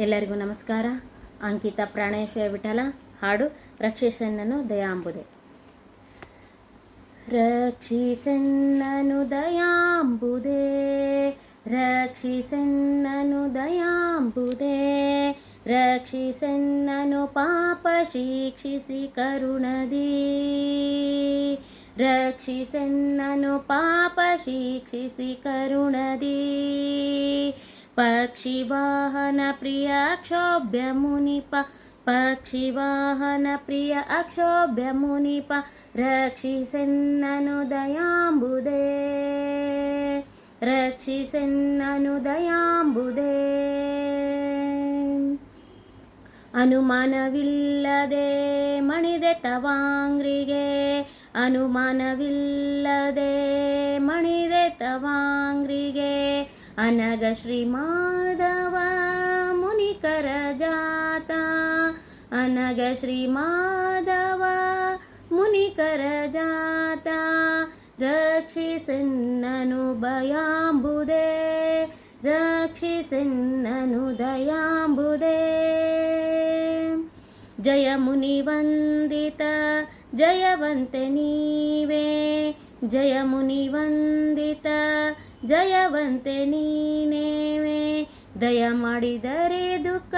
ಎಲ್ಲರಿಗೂ ನಮಸ್ಕಾರ. ಅಂಕಿತ ಪ್ರಾಣೇಶ ವಿಠಲ, ಹಾಡು ರಕ್ಷಿಸನ್ನನು ದಯಾಂಬುದೆ. ರಕ್ಷಿಸನ್ನನು ದಯಾಂಬುದೆ ರಕ್ಷಿಸನ್ನನು ದಯಾಂಬುದೆ, ರಕ್ಷಿಸನ್ನನು ಪಾಪ ಶಿಕ್ಷಿಸಿ ಕರುಣದಿ. ರಕ್ಷಿಸನ್ನನು ಪಾಪ ಶಿಕ್ಷಿಸಿ ಕರುಣದಿ. ಪಕ್ಷಿವಾಹನ ಪ್ರಿಯ ಅಕ್ಷೋಭ್ಯ ಮುನಿಪ ಪಕ್ಷಿವಾಹನ ಪ್ರಿಯ ಅಕ್ಷೋಭ್ಯ ಮುನಿಪ ರಕ್ಷಿಸನ್ನನು ದಯಾಂಬುದೇ ರಕ್ಷಿಸನ್ನನು ದಯಾಂಬುದೇ ಅನುಮಾನವಿಲ್ಲದೆ ಮಣಿದೆ ತವಾಂಗ್ರಿಗೆ ಅನುಮಾನವಿಲ್ಲದೆ ಮಣಿದೆ ತವಾಂಗ್ರಿಗೆ अनग श्रीमाधव मुनिकर जाता अनघ श्री माधव मुनिकर जाता रक्षिसुन् ननु बयाम्बुदे दयाम्बुदे जय मुनिवन्दित जयवनिवे ವಂದಿತ ಜಯವಂತೆ ನೀನೇವೆ. ದಯ ಮಾಡಿದರೆ ದುಃಖ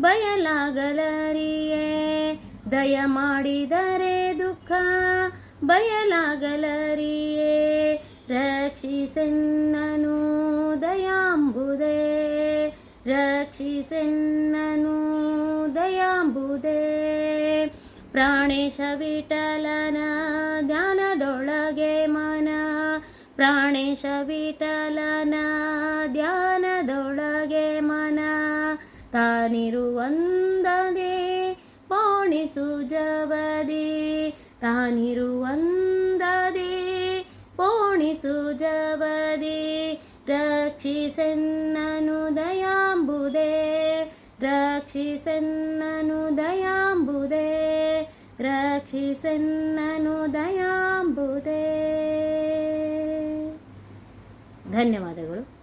ಬಯಲಾಗಲರಿಯೇ. ದಯ ಮಾಡಿದರೆ ದುಃಖ ಬಯಲಾಗಲರಿಯೇ. ರಕ್ಷಿಸೆನ್ನನು ದಯಾಂಬುದೇ. ರಕ್ಷಿಸೆನ್ನನು ದಯಾಂಬುದೇ. ಪ್ರಾಣೇಶ ವಿಠಲನ ಧ್ಯಾನದೊಳಗೆ ಮನ. ಪ್ರಾಣೇಶ ವಿಠಲನ ಧ್ಯಾನದೊಳಗೆ ಮನ. ತಾನಿರುವಂದದೆ ಪೋಣಿಸು ಜವದಿ. ತಾನಿರುವಂದದೆ ಪೋಣಿಸು ಜವದಿ. ರಕ್ಷಿಸೆನ್ನನು ದಯಾಂಬುದೇ. ರಕ್ಷಿಸೆನ್ನನು ದಯಾಂಬುದೇ. ರಕ್ಷಿಸೆನ್ನನು ದಯಾಂಬುದೇ. ಧನ್ಯವಾದಗಳು.